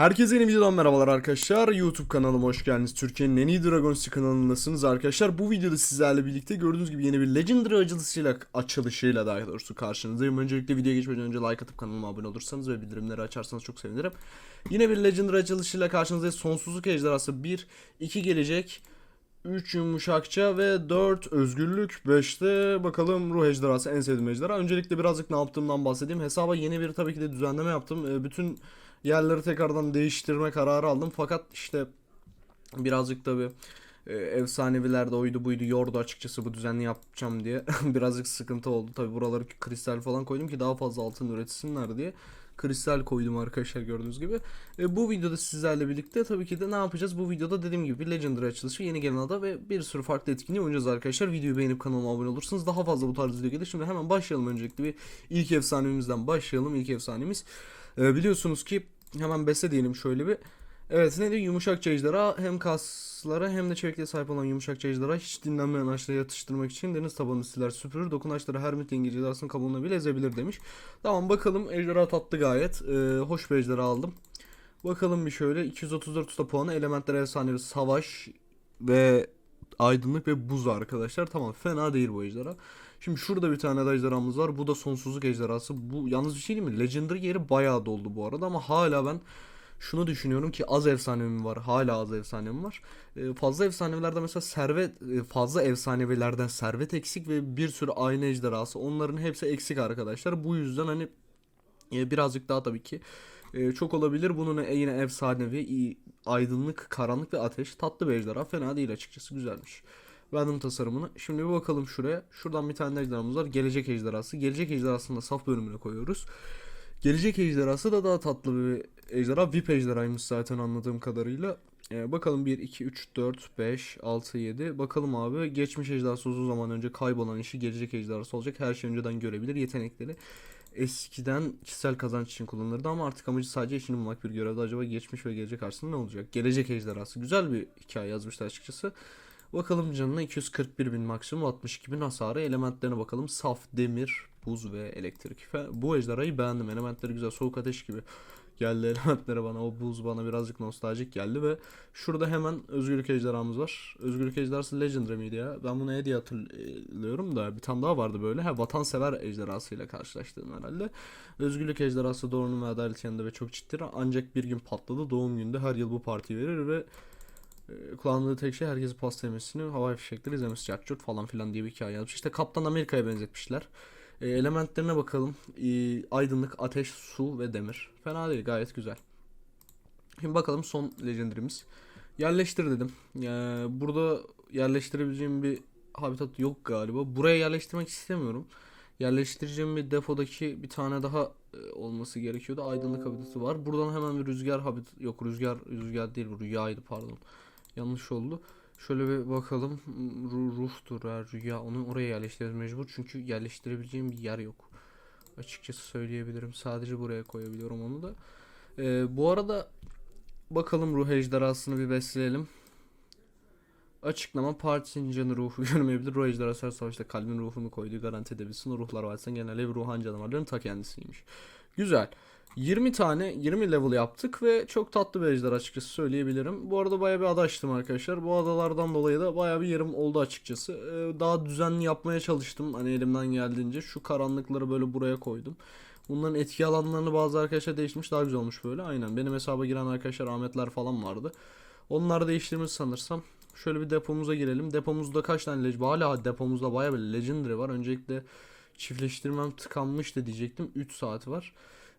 Herkese yeni videodan merhabalar arkadaşlar. YouTube kanalıma hoş geldiniz. Türkiye'nin en iyi Dragon kanalındasınız arkadaşlar. Bu videoda sizlerle birlikte gördüğünüz gibi yeni bir Legendary açılışıyla, açılışıyla daha doğrusu karşınızdayım. Öncelikle videoya geçmeden önce like atıp kanalıma abone olursanız ve bildirimleri açarsanız çok sevinirim. Yine bir Legendary açılışıyla karşınızdayız. Sonsuzluk Ejderhası 1, 2 gelecek. 3 yumuşakça ve 4 özgürlük 5'te bakalım ruh ejderhası en sevdiğim ejderha. Öncelikle birazcık ne yaptığımdan bahsedeyim. Hesaba yeni bir tabii ki de düzenleme yaptım. Ee, Bütün yerleri tekrardan değiştirme kararı aldım. Fakat işte birazcık tabii e, efsanevilerde oydu buydu yordu açıkçası bu düzenli yapacağım diye. birazcık sıkıntı oldu. Tabii buraları kristal falan koydum ki daha fazla altın üretsinler diye. Kristal koydum arkadaşlar gördüğünüz gibi. E, bu videoda sizlerle birlikte tabii ki de ne yapacağız? Bu videoda dediğim gibi Legendary açılışı yeni gelen ada ve bir sürü farklı etkinliği oynayacağız arkadaşlar. Videoyu beğenip kanalıma abone olursanız daha fazla bu tarz video gelir. Şimdi hemen başlayalım öncelikle bir ilk efsanemizden başlayalım. İlk efsanemiz e, biliyorsunuz ki hemen bese diyelim şöyle bir. Evet ne diyor yumuşakça ejderha hem kaslara hem de çevikliğe sahip olan yumuşakça ejderha hiç dinlenmeyen ağaçları yatıştırmak için deniz tabanını siler süpürür dokunaçları hermit yengeci arasında kabuğuna bile ezebilir demiş. Tamam bakalım ejderha tatlı gayet ee, hoş bir ejderha aldım. Bakalım bir şöyle 234 usta puanı elementler efsanevi savaş ve aydınlık ve buz arkadaşlar. Tamam fena değil bu ejderha. Şimdi şurada bir tane de ejderhamız var. Bu da sonsuzluk ejderhası. Bu yalnız bir şey değil mi? Legendary yeri bayağı doldu bu arada ama hala ben şunu düşünüyorum ki az efsanemim var. Hala az efsanem var. Ee, fazla efsanevilerde mesela servet e, fazla efsanevilerden servet eksik ve bir sürü aynı ejderhası. Onların hepsi eksik arkadaşlar. Bu yüzden hani e, birazcık daha tabii ki e, çok olabilir. Bunun e- yine efsanevi, aydınlık, karanlık ve ateş. Tatlı bir ejderha. Fena değil açıkçası. Güzelmiş. Beğendim tasarımını. Şimdi bir bakalım şuraya. Şuradan bir tane de ejderhamız var. Gelecek ejderhası. Gelecek ejderhasını da saf bölümüne koyuyoruz. Gelecek ejderhası da daha tatlı bir ejderha. VIP ejderhaymış zaten anladığım kadarıyla. Ee, bakalım 1, 2, 3, 4, 5, 6, 7. Bakalım abi. Geçmiş ejderhası uzun zaman önce kaybolan işi gelecek ejderhası olacak. Her şeyi önceden görebilir. Yetenekleri eskiden kişisel kazanç için kullanılırdı ama artık amacı sadece işini bulmak bir görevde. Acaba geçmiş ve gelecek karşısında ne olacak? Gelecek ejderhası. Güzel bir hikaye yazmışlar açıkçası. Bakalım canına 241 bin maksimum 62 bin hasarı. Elementlerine bakalım. Saf, demir, buz ve elektrik. Bu ejderhayı beğendim. Elementleri güzel. Soğuk ateş gibi geldi elementlere bana. O buz bana birazcık nostaljik geldi ve şurada hemen özgürlük ejderhamız var. Özgürlük ejderhası Legendary miydi ya? Ben bunu hediye hatırlıyorum da bir tane daha vardı böyle. Ha vatansever ejderhasıyla karşılaştığım herhalde. Özgürlük ejderhası doğrunun ve adalet yanında ve çok ciddidir. Ancak bir gün patladı. Doğum gününde her yıl bu partiyi verir ve kullandığı tek şey herkesi pasta yemesini, havai fişekleri izlemesi, çarçurt falan filan diye bir hikaye yazmış. İşte Kaptan Amerika'ya benzetmişler. E, elementlerine bakalım. E, aydınlık, ateş, su ve demir. Fena değil, gayet güzel. Şimdi bakalım son legendary'miz. Yerleştir dedim. E, burada yerleştirebileceğim bir habitat yok galiba. Buraya yerleştirmek istemiyorum. Yerleştireceğim bir depodaki bir tane daha e, olması gerekiyordu. Aydınlık habitatı var. Buradan hemen bir rüzgar habitat yok rüzgar rüzgar değil bu rüyaydı pardon. Yanlış oldu. Şöyle bir bakalım. Ruh, ruhtur ha, rüya. Onu oraya yerleştiririz mecbur. Çünkü yerleştirebileceğim bir yer yok. Açıkçası söyleyebilirim. Sadece buraya koyabiliyorum onu da. Ee, bu arada bakalım ruh ejderhasını bir besleyelim. Açıklama partisinin canı ruhu görmeyebilir. Ruh ejderhası her savaşta kalbin ruhunu koyduğu garanti edebilsin. O ruhlar varsa genel ev ruhan canavarların ta kendisiymiş. Güzel. 20 tane 20 level yaptık ve çok tatlı bir ejder açıkçası söyleyebilirim. Bu arada bayağı bir ada açtım arkadaşlar. Bu adalardan dolayı da bayağı bir yerim oldu açıkçası. Ee, daha düzenli yapmaya çalıştım hani elimden geldiğince. Şu karanlıkları böyle buraya koydum. Bunların etki alanlarını bazı arkadaşlar değiştirmiş daha güzel olmuş böyle. Aynen benim hesaba giren arkadaşlar Ahmetler falan vardı. Onları değiştirmiş sanırsam. Şöyle bir depomuza girelim. Depomuzda kaç tane leg hala depomuzda bayağı bir legendary var. Öncelikle çiftleştirmem tıkanmıştı diyecektim. 3 saat var.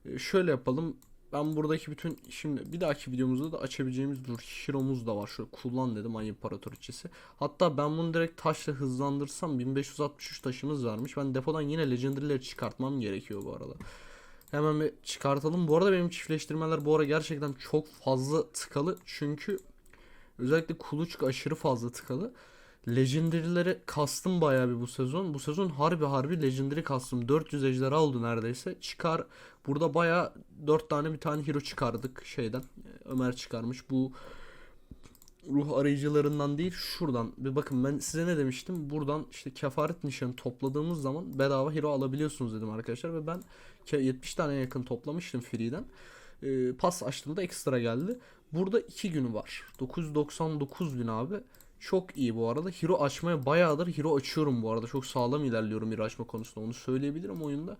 Ee, şöyle yapalım. Ben buradaki bütün şimdi bir dahaki videomuzda da açabileceğimiz dur Hero'muz da var. Şöyle kullan dedim Ay İmparatoriçesi. Hatta ben bunu direkt taşla hızlandırsam 1563 taşımız varmış. Ben depodan yine legendary'leri çıkartmam gerekiyor bu arada. Hemen bir çıkartalım. Bu arada benim çiftleştirmeler bu ara gerçekten çok fazla tıkalı. Çünkü özellikle kuluçka aşırı fazla tıkalı. Legendary'leri kastım bayağı bir bu sezon. Bu sezon harbi harbi Legendary kastım. 400 ejderha oldu neredeyse. Çıkar burada bayağı 4 tane bir tane hero çıkardık şeyden. Ömer çıkarmış. Bu ruh arayıcılarından değil şuradan. Bir bakın ben size ne demiştim? Buradan işte kefaret nişanı topladığımız zaman bedava hero alabiliyorsunuz dedim arkadaşlar ve ben ke- 70 tane yakın toplamıştım free'den. E, pas açtığımda ekstra geldi. Burada 2 günü var. 999 bin abi. Çok iyi bu arada. Hero açmaya bayağıdır hero açıyorum bu arada. Çok sağlam ilerliyorum hero açma konusunda. Onu söyleyebilirim oyunda.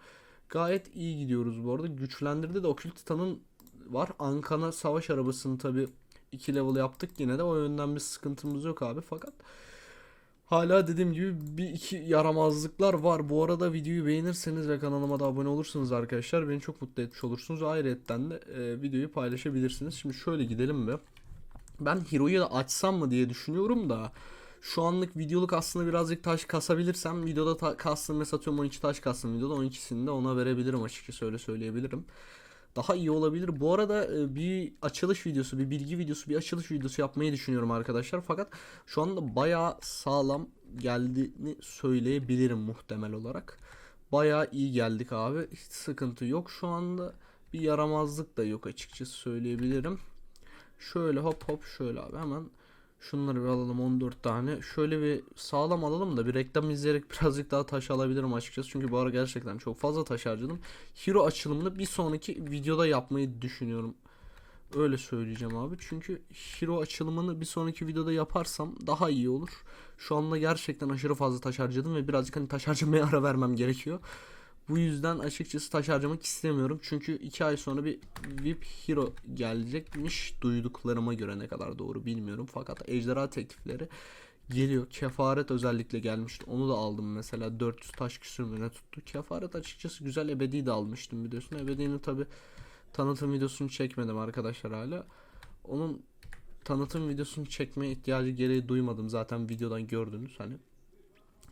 Gayet iyi gidiyoruz bu arada. Güçlendirdi de Okült Titan'ın var. Ankana savaş arabasını tabi 2 level yaptık yine de o yönden bir sıkıntımız yok abi fakat hala dediğim gibi bir iki yaramazlıklar var. Bu arada videoyu beğenirseniz ve kanalıma da abone olursanız arkadaşlar beni çok mutlu etmiş olursunuz. Ayrıca de e, videoyu paylaşabilirsiniz. Şimdi şöyle gidelim bir. Ben Hero'yu da açsam mı diye düşünüyorum da şu anlık videoluk aslında birazcık taş kasabilirsem videoda ta- kastım mesela atıyorum 12 taş kastım videoda 12'sini de ona verebilirim açıkçası öyle söyleyebilirim. Daha iyi olabilir. Bu arada e, bir açılış videosu, bir bilgi videosu, bir açılış videosu yapmayı düşünüyorum arkadaşlar. Fakat şu anda bayağı sağlam geldiğini söyleyebilirim muhtemel olarak. Bayağı iyi geldik abi. Hiç sıkıntı yok şu anda. Bir yaramazlık da yok açıkçası söyleyebilirim. Şöyle hop hop şöyle abi hemen şunları bir alalım 14 tane. Şöyle bir sağlam alalım da bir reklam izleyerek birazcık daha taş alabilirim açıkçası. Çünkü bu ara gerçekten çok fazla taş harcadım. Hero açılımını bir sonraki videoda yapmayı düşünüyorum. Öyle söyleyeceğim abi. Çünkü hero açılımını bir sonraki videoda yaparsam daha iyi olur. Şu anda gerçekten aşırı fazla taş harcadım ve birazcık hani taş harcamaya ara vermem gerekiyor. Bu yüzden açıkçası taş harcamak istemiyorum. Çünkü 2 ay sonra bir VIP Hero gelecekmiş. Duyduklarıma göre ne kadar doğru bilmiyorum. Fakat ejderha teklifleri geliyor. Kefaret özellikle gelmişti. Onu da aldım mesela. 400 taş küsür mü ne tuttu. Kefaret açıkçası güzel ebedi de almıştım biliyorsun. Ebedi'nin tabi tanıtım videosunu çekmedim arkadaşlar hala. Onun tanıtım videosunu çekmeye ihtiyacı gereği duymadım. Zaten videodan gördünüz hani.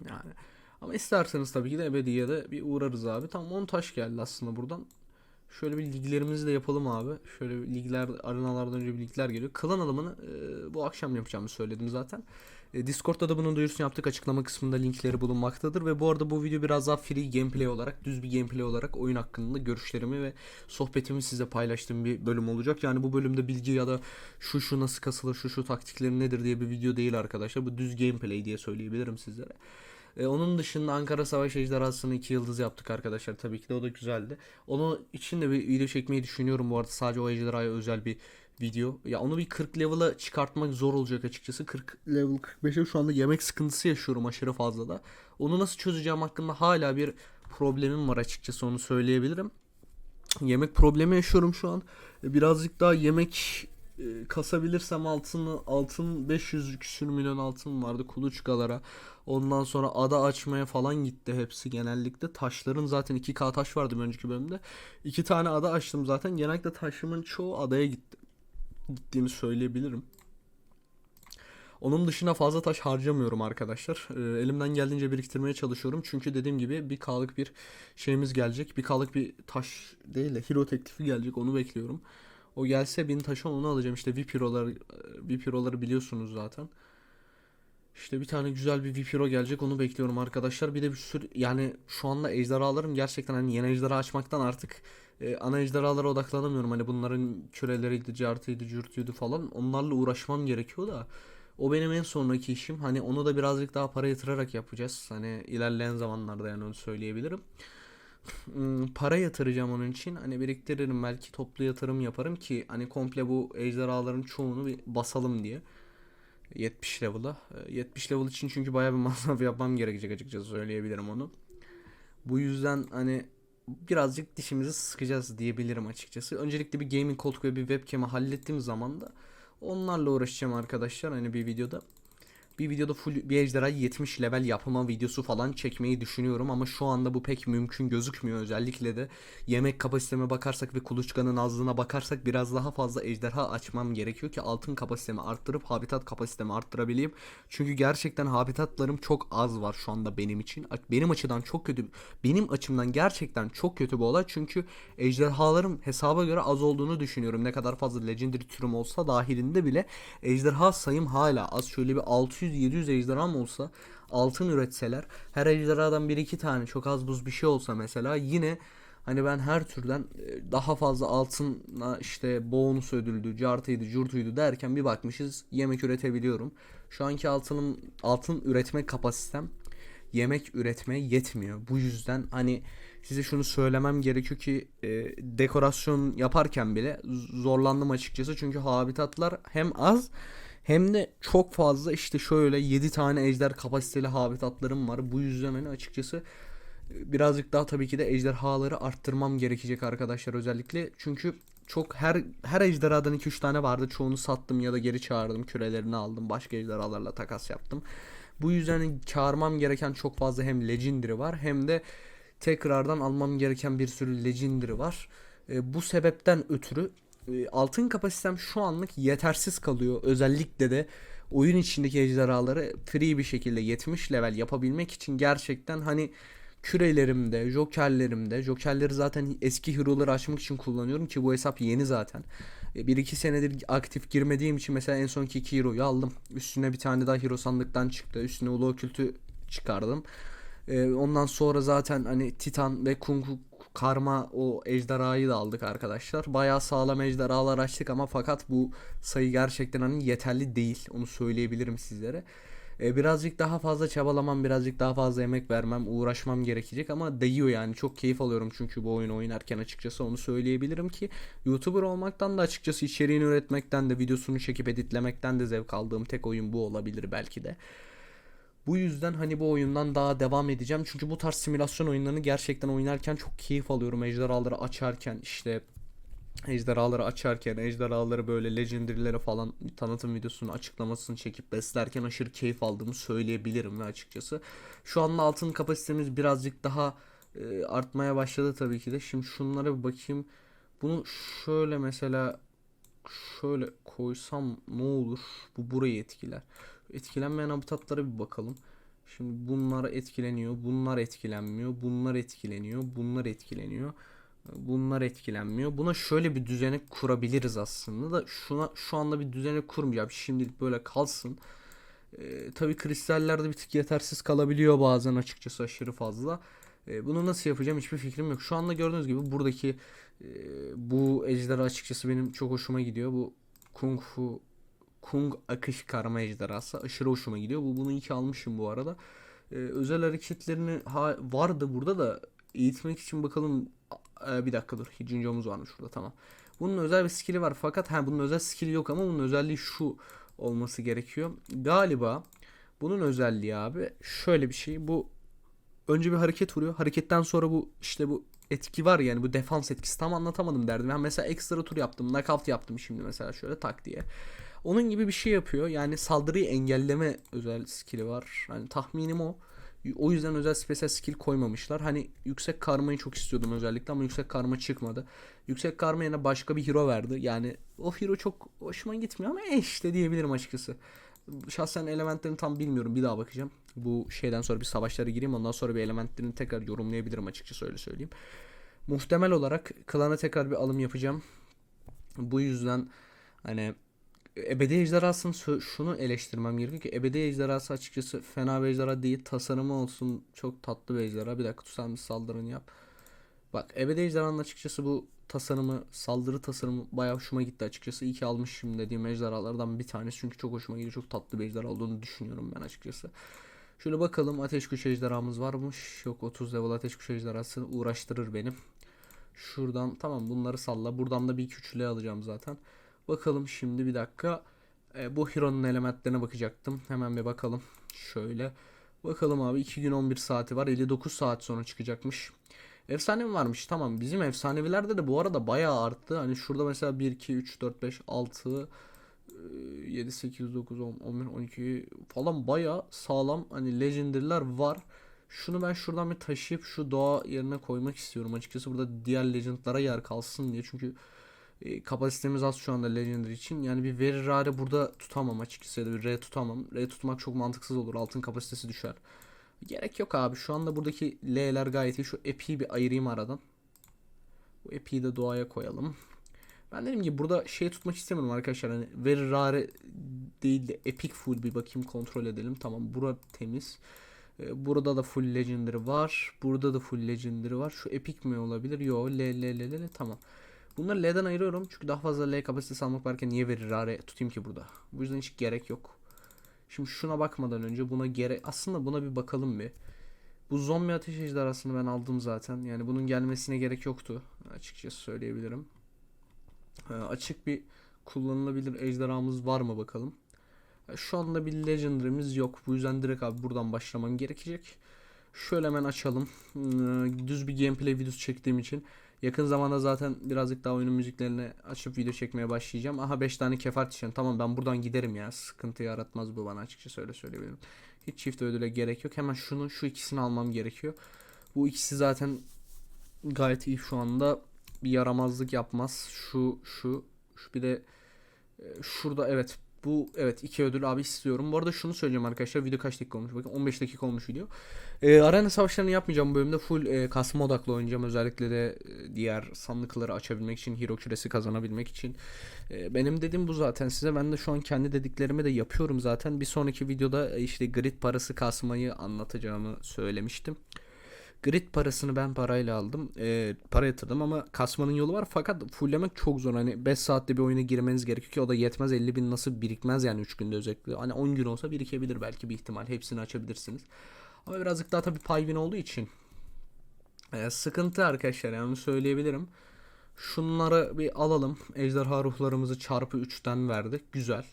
Yani ama isterseniz tabii ki de ebediye de bir uğrarız abi. Tam 10 taş geldi aslında buradan. Şöyle bir liglerimizi de yapalım abi. Şöyle bir ligler, arenalardan önce bir ligler geliyor. Klan alımını e, bu akşam yapacağımı söyledim zaten. E, Discord'da da bunun duyurusunu yaptık. Açıklama kısmında linkleri bulunmaktadır. Ve bu arada bu video biraz daha free gameplay olarak, düz bir gameplay olarak oyun hakkında görüşlerimi ve sohbetimi size paylaştığım bir bölüm olacak. Yani bu bölümde bilgi ya da şu şu nasıl kasılır, şu şu taktikleri nedir diye bir video değil arkadaşlar. Bu düz gameplay diye söyleyebilirim sizlere. E, onun dışında Ankara Savaş Ejderhası'nı iki yıldız yaptık arkadaşlar. Tabii ki de o da güzeldi. Onun için de bir video çekmeyi düşünüyorum bu arada. Sadece o ejderhaya özel bir video. Ya onu bir 40 level'a çıkartmak zor olacak açıkçası. 40 level 45'e şu anda yemek sıkıntısı yaşıyorum aşırı fazla da. Onu nasıl çözeceğim hakkında hala bir problemim var açıkçası onu söyleyebilirim. Yemek problemi yaşıyorum şu an. E, Birazcık daha yemek e, kasabilirsem altını altın 500 küsür milyon altın vardı kuluçkalara. Ondan sonra ada açmaya falan gitti hepsi genellikle. Taşların zaten 2K taş vardı önceki bölümde. İki tane ada açtım zaten. Genellikle taşımın çoğu adaya gitti. Gittiğini söyleyebilirim. Onun dışında fazla taş harcamıyorum arkadaşlar. Ee, elimden geldiğince biriktirmeye çalışıyorum. Çünkü dediğim gibi bir K'lık bir şeyimiz gelecek. Bir K'lık bir taş değil de hero teklifi gelecek. Onu bekliyorum. O gelse bin taşı onu alacağım. İşte VIP Hero'ları, VIP Hero'ları biliyorsunuz zaten. İşte bir tane güzel bir VIP Hero gelecek onu bekliyorum arkadaşlar. Bir de bir sürü yani şu anda ejderhalarım gerçekten hani yeni ejderha açmaktan artık e, ana ejderhalara odaklanamıyorum. Hani bunların küreleriydi, cartıydı, cürtüydü falan. Onlarla uğraşmam gerekiyor da. O benim en sonraki işim. Hani onu da birazcık daha para yatırarak yapacağız. Hani ilerleyen zamanlarda yani onu söyleyebilirim. Hmm, para yatıracağım onun için. Hani biriktiririm belki toplu yatırım yaparım ki hani komple bu ejderhaların çoğunu bir basalım diye. 70 level'a. Ee, 70 level için çünkü bayağı bir masraf yapmam gerekecek açıkçası söyleyebilirim onu. Bu yüzden hani birazcık dişimizi sıkacağız diyebilirim açıkçası. Öncelikle bir gaming koltuk ve bir webcam'i hallettiğim zaman da onlarla uğraşacağım arkadaşlar hani bir videoda. Bir videoda full bir ejderha 70 level yapma videosu falan çekmeyi düşünüyorum ama şu anda bu pek mümkün gözükmüyor. Özellikle de yemek kapasiteme bakarsak ve kuluçkanın azlığına bakarsak biraz daha fazla ejderha açmam gerekiyor ki altın kapasitemi arttırıp habitat kapasitemi arttırabileyim. Çünkü gerçekten habitatlarım çok az var şu anda benim için. Benim açıdan çok kötü. Benim açımdan gerçekten çok kötü bu olay. Çünkü ejderhalarım hesaba göre az olduğunu düşünüyorum. Ne kadar fazla legendary türüm olsa dahilinde bile ejderha sayım hala az. Şöyle bir 600-700 ejderham olsa altın üretseler her ejderhadan bir iki tane çok az buz bir şey olsa mesela yine hani ben her türden e, daha fazla altına işte bonus ödüldü, cartıydı, curtuydu derken bir bakmışız yemek üretebiliyorum. Şu anki altınım altın üretme kapasitem yemek üretmeye yetmiyor. Bu yüzden hani size şunu söylemem gerekiyor ki e, dekorasyon yaparken bile zorlandım açıkçası. Çünkü habitatlar hem az hem de çok fazla işte şöyle 7 tane ejder kapasiteli habitatlarım var. Bu yüzden hani açıkçası e, birazcık daha tabii ki de ejderhaları arttırmam gerekecek arkadaşlar özellikle. Çünkü çok her her ejderhadan 2-3 tane vardı. Çoğunu sattım ya da geri çağırdım. Kürelerini aldım. Başka ejderhalarla takas yaptım. Bu yüzden çağırmam gereken çok fazla hem legendary var hem de tekrardan almam gereken bir sürü legendary var. E, bu sebepten ötürü altın kapasitem şu anlık yetersiz kalıyor. Özellikle de oyun içindeki ejderhaları free bir şekilde 70 level yapabilmek için gerçekten hani kürelerimde, jokerlerimde, jokerleri zaten eski hero'ları açmak için kullanıyorum ki bu hesap yeni zaten. 1-2 senedir aktif girmediğim için mesela en sonki 2 hero'yu aldım. Üstüne bir tane daha hero sandıktan çıktı. Üstüne ulu okültü çıkardım. Ee, ondan sonra zaten hani Titan ve Kung Karma o ejderhayı da aldık arkadaşlar. Bayağı sağlam ejderhalar açtık ama fakat bu sayı gerçekten hani yeterli değil. Onu söyleyebilirim sizlere. Ee, birazcık daha fazla çabalamam, birazcık daha fazla emek vermem, uğraşmam gerekecek ama değiyor yani. Çok keyif alıyorum çünkü bu oyunu oynarken açıkçası onu söyleyebilirim ki YouTuber olmaktan da açıkçası içeriğini üretmekten de videosunu çekip editlemekten de zevk aldığım tek oyun bu olabilir belki de. Bu yüzden hani bu oyundan daha devam edeceğim. Çünkü bu tarz simülasyon oyunlarını gerçekten oynarken çok keyif alıyorum. Ejderhaları açarken işte ejderhaları açarken ejderhaları böyle legendary'lere falan tanıtım videosunun açıklamasını çekip beslerken aşırı keyif aldığımı söyleyebilirim ve açıkçası. Şu anda altın kapasitemiz birazcık daha e, artmaya başladı tabii ki de. Şimdi şunlara bir bakayım. Bunu şöyle mesela şöyle koysam ne olur? Bu burayı etkiler. Etkilenmeyen habitatlara bir bakalım. Şimdi bunlar etkileniyor, bunlar etkilenmiyor, bunlar etkileniyor, bunlar etkileniyor. Bunlar etkilenmiyor. Buna şöyle bir düzenek kurabiliriz aslında da şuna şu anda bir düzenek kurmayacağım. Şimdilik böyle kalsın. Ee, tabii kristallerde bir tık yetersiz kalabiliyor bazen açıkçası aşırı fazla. Ee, bunu nasıl yapacağım hiçbir fikrim yok. Şu anda gördüğünüz gibi buradaki e, bu ejderha açıkçası benim çok hoşuma gidiyor. Bu kung fu kung akış karma ejderhası aşırı hoşuma gidiyor. Bu bunu iki almışım bu arada. Ee, özel hareketlerini ha, vardı burada da eğitmek için bakalım ee, bir dakika dur. Hicin omuz varmış burada tamam. Bunun özel bir skill'i var fakat ha bunun özel skill'i yok ama bunun özelliği şu olması gerekiyor. Galiba bunun özelliği abi şöyle bir şey. Bu önce bir hareket vuruyor. Hareketten sonra bu işte bu etki var yani bu defans etkisi tam anlatamadım derdim. Ben mesela ekstra tur yaptım. Knockout yaptım şimdi mesela şöyle tak diye. Onun gibi bir şey yapıyor. Yani saldırıyı engelleme özel skill'i var. Hani tahminim o. O yüzden özel special skill koymamışlar. Hani yüksek karmayı çok istiyordum özellikle ama yüksek karma çıkmadı. Yüksek karma yerine başka bir hero verdi. Yani o hero çok hoşuma gitmiyor ama eh işte diyebilirim açıkçası. Şahsen elementlerini tam bilmiyorum. Bir daha bakacağım. Bu şeyden sonra bir savaşlara gireyim. Ondan sonra bir elementlerini tekrar yorumlayabilirim açıkçası öyle söyleyeyim. Muhtemel olarak klana tekrar bir alım yapacağım. Bu yüzden hani Ebedi Ejderhası'nın şunu eleştirmem gerekiyor ki Ebedi Ejderhası açıkçası fena bir ejderha değil. Tasarımı olsun çok tatlı bir ejderha. Bir dakika tutsam bir saldırını yap. Bak Ebedi Ejderhanın açıkçası bu tasarımı, saldırı tasarımı bayağı hoşuma gitti açıkçası. İyi ki almışım dediğim ejderhalardan bir tanesi. Çünkü çok hoşuma gidiyor. Çok tatlı bir ejderha olduğunu düşünüyorum ben açıkçası. Şöyle bakalım ateş kuş ejderhamız varmış. Yok 30 level ateş kuş ejderhası uğraştırır benim. Şuradan tamam bunları salla. Buradan da bir iki üçlüğe alacağım zaten. Bakalım şimdi bir dakika. E, bu Hero'nun elementlerine bakacaktım. Hemen bir bakalım. Şöyle. Bakalım abi 2 gün 11 saati var. 59 saat sonra çıkacakmış. Efsane mi varmış? Tamam. Bizim efsanevilerde de bu arada bayağı arttı. Hani şurada mesela 1, 2, 3, 4, 5, 6, 7, 8, 9, 10, 11, 12 falan bayağı sağlam hani legendary'ler var. Şunu ben şuradan bir taşıyıp şu doğa yerine koymak istiyorum. Açıkçası burada diğer legendlara yer kalsın diye. Çünkü e, kapasitemiz az şu anda Legendary için. Yani bir very rare burada tutamam açıkçası da bir R tutamam. R tutmak çok mantıksız olur. Altın kapasitesi düşer. Gerek yok abi. Şu anda buradaki L'ler gayet iyi. Şu epi'yi bir ayırayım aradan. Bu epi'yi de doğaya koyalım. Ben dedim ki burada şey tutmak istemiyorum arkadaşlar. Hani very rare değil de epic full bir bakayım kontrol edelim. Tamam bura temiz. E, burada da full legendary var. Burada da full legendary var. Şu epic mi olabilir? Yo L L L L tamam. Bunları L'den ayırıyorum çünkü daha fazla L kapasitesi almak varken niye verir rare tutayım ki burada. Bu yüzden hiç gerek yok. Şimdi şuna bakmadan önce buna gerek aslında buna bir bakalım bir. Bu zombi ateş ejderhasını ben aldım zaten. Yani bunun gelmesine gerek yoktu. Açıkçası söyleyebilirim. Ee, açık bir kullanılabilir ejderhamız var mı bakalım. Ee, Şu anda bir legendary'miz yok. Bu yüzden direkt abi buradan başlamam gerekecek. Şöyle hemen açalım. Ee, Düz bir gameplay videosu çektiğim için. Yakın zamanda zaten birazcık daha oyunun müziklerini açıp video çekmeye başlayacağım. Aha 5 tane kefart işlem. Tamam ben buradan giderim ya. Sıkıntı yaratmaz bu bana açıkçası öyle söyleyebilirim. Hiç çift ödüle gerek yok. Hemen şunu şu ikisini almam gerekiyor. Bu ikisi zaten gayet iyi şu anda. Bir yaramazlık yapmaz. Şu şu şu bir de e, şurada evet bu evet iki ödül abi istiyorum. Bu arada şunu söyleyeceğim arkadaşlar. Video kaç dakika olmuş? Bakın 15 dakika olmuş video. E, arena savaşlarını yapmayacağım bu bölümde. Full e, kasma odaklı oynayacağım. Özellikle de e, diğer sandıkları açabilmek için, hero küresi kazanabilmek için. E, benim dediğim bu zaten size. Ben de şu an kendi dediklerimi de yapıyorum zaten. Bir sonraki videoda e, işte grid parası kasmayı anlatacağımı söylemiştim. Grid parasını ben parayla aldım. Ee, para yatırdım ama kasmanın yolu var. Fakat fulllemek çok zor. Hani 5 saatte bir oyuna girmeniz gerekiyor ki o da yetmez. 50 bin nasıl birikmez yani 3 günde özellikle. Hani 10 gün olsa birikebilir belki bir ihtimal. Hepsini açabilirsiniz. Ama birazcık daha tabii pay win olduğu için ee, sıkıntı arkadaşlar yani söyleyebilirim. Şunları bir alalım. Ejderha ruhlarımızı çarpı 3'ten verdik. Güzel.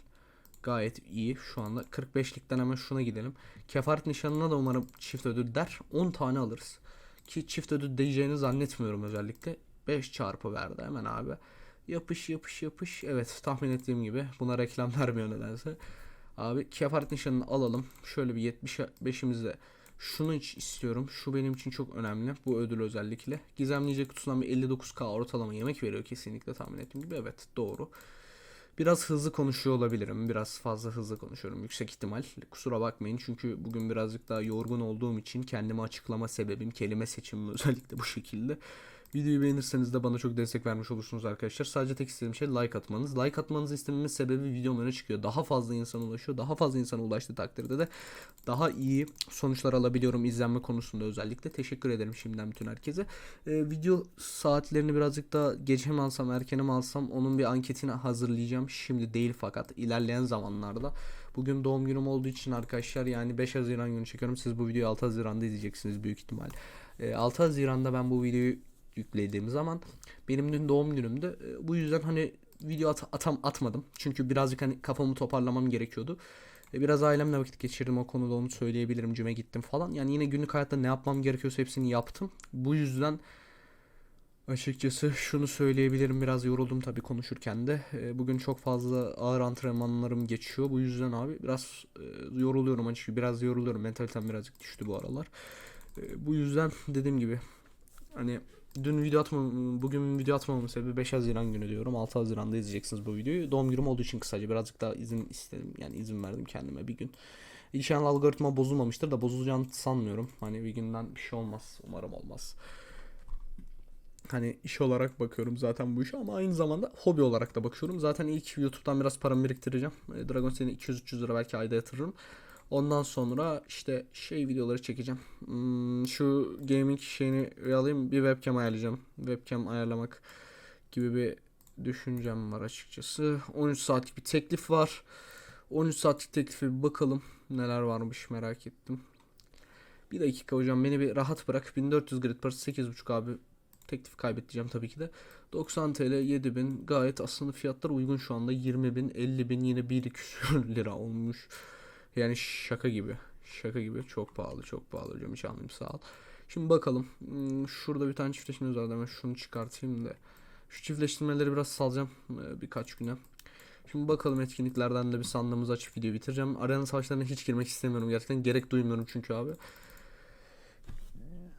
Gayet iyi şu anda. 45'likten hemen şuna gidelim. Kefaret nişanına da umarım çift ödül der. 10 tane alırız. Ki çift ödül diyeceğini zannetmiyorum özellikle. 5 çarpı verdi hemen abi. Yapış yapış yapış. Evet tahmin ettiğim gibi. Buna reklam vermiyor nedense. Abi kefaret nişanını alalım. Şöyle bir 75'imizde şunu istiyorum. Şu benim için çok önemli. Bu ödül özellikle. Gizemleyecek kutusundan bir 59k ortalama yemek veriyor kesinlikle tahmin ettiğim gibi. Evet doğru. Biraz hızlı konuşuyor olabilirim. Biraz fazla hızlı konuşuyorum yüksek ihtimal. Kusura bakmayın çünkü bugün birazcık daha yorgun olduğum için kendimi açıklama sebebim, kelime seçimim özellikle bu şekilde. Videoyu beğenirseniz de bana çok destek vermiş olursunuz arkadaşlar. Sadece tek istediğim şey like atmanız. Like atmanızı istememin sebebi videom öne çıkıyor. Daha fazla insana ulaşıyor. Daha fazla insana ulaştığı takdirde de daha iyi sonuçlar alabiliyorum izlenme konusunda özellikle. Teşekkür ederim şimdiden bütün herkese. Ee, video saatlerini birazcık daha gece mi alsam erkene mi alsam onun bir anketini hazırlayacağım. Şimdi değil fakat ilerleyen zamanlarda. Bugün doğum günüm olduğu için arkadaşlar yani 5 Haziran günü çekiyorum. Siz bu videoyu 6 Haziran'da izleyeceksiniz büyük ihtimal. Ee, 6 Haziran'da ben bu videoyu yüklediğim zaman benim dün doğum günümdü. Ee, Bu yüzden hani video at atam atmadım. Çünkü birazcık hani kafamı toparlamam gerekiyordu. E, Biraz ailemle vakit geçirdim o konuda onu söyleyebilirim. Cüme gittim falan. Yani yine günlük hayatta ne yapmam gerekiyorsa hepsini yaptım. Bu yüzden açıkçası şunu söyleyebilirim. Biraz yoruldum tabii konuşurken de. E, Bugün çok fazla ağır antrenmanlarım geçiyor. Bu yüzden abi biraz e, yoruluyorum açıkçası. Biraz yoruluyorum. Mentalitem birazcık düştü bu aralar. E, Bu yüzden dediğim gibi hani dün video atmam, bugün video atmamamın sebebi 5 Haziran günü diyorum. 6 Haziran'da izleyeceksiniz bu videoyu. Doğum günüm olduğu için kısaca birazcık daha izin istedim. Yani izin verdim kendime bir gün. İnşallah algoritma bozulmamıştır da bozulacağını sanmıyorum. Hani bir günden bir şey olmaz. Umarım olmaz. Hani iş olarak bakıyorum zaten bu işe ama aynı zamanda hobi olarak da bakıyorum. Zaten ilk YouTube'dan biraz paramı biriktireceğim. E, Dragon City'ne 200-300 lira belki ayda yatırırım. Ondan sonra işte şey videoları çekeceğim. Hmm, şu gaming şeyini alayım bir webcam ayarlayacağım. Webcam ayarlamak gibi bir düşüncem var açıkçası. 13 saatlik bir teklif var. 13 saatlik teklife bir bakalım neler varmış merak ettim. Bir dakika hocam beni bir rahat bırak. 1400 grid parası 8.5 abi. Teklif kaybedeceğim tabii ki de. 90 TL 7000 gayet aslında fiyatlar uygun şu anda. 20.000 50.000 yine 1 küsür lira olmuş. Yani şaka gibi. Şaka gibi. Çok pahalı çok pahalı hocam hiç anlayayım sağ ol. Şimdi bakalım. Hmm, Şurada bir tane çiftleştirme vardı. Hemen şunu çıkartayım da. Şu çiftleştirmeleri biraz salacağım e, birkaç güne. Şimdi bakalım etkinliklerden de bir sandığımızı açıp videoyu bitireceğim. Arena savaşlarına hiç girmek istemiyorum gerçekten. Gerek duymuyorum çünkü abi.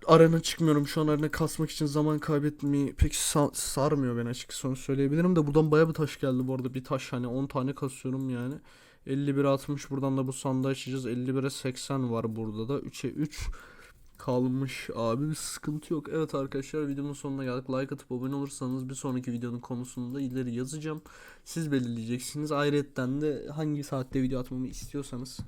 Arena çıkmıyorum şu an arena kasmak için zaman kaybetmeyi pek sa- sarmıyor beni açıkçası onu söyleyebilirim de buradan baya bir taş geldi bu arada bir taş hani 10 tane kasıyorum yani 51 60 buradan da bu sandığı açacağız. 51'e 80 var burada da. 3'e 3 kalmış abi. Bir sıkıntı yok. Evet arkadaşlar videonun sonuna geldik. Like atıp abone olursanız bir sonraki videonun konusunu da ileri yazacağım. Siz belirleyeceksiniz. Ayrıyetten de hangi saatte video atmamı istiyorsanız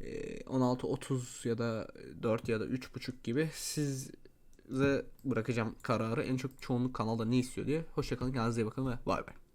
e, 16.30 ya da 4 ya da 3.30 gibi size bırakacağım kararı. En çok çoğunluk kanalda ne istiyor diye. Hoşçakalın kendinize iyi bakın ve bay bay.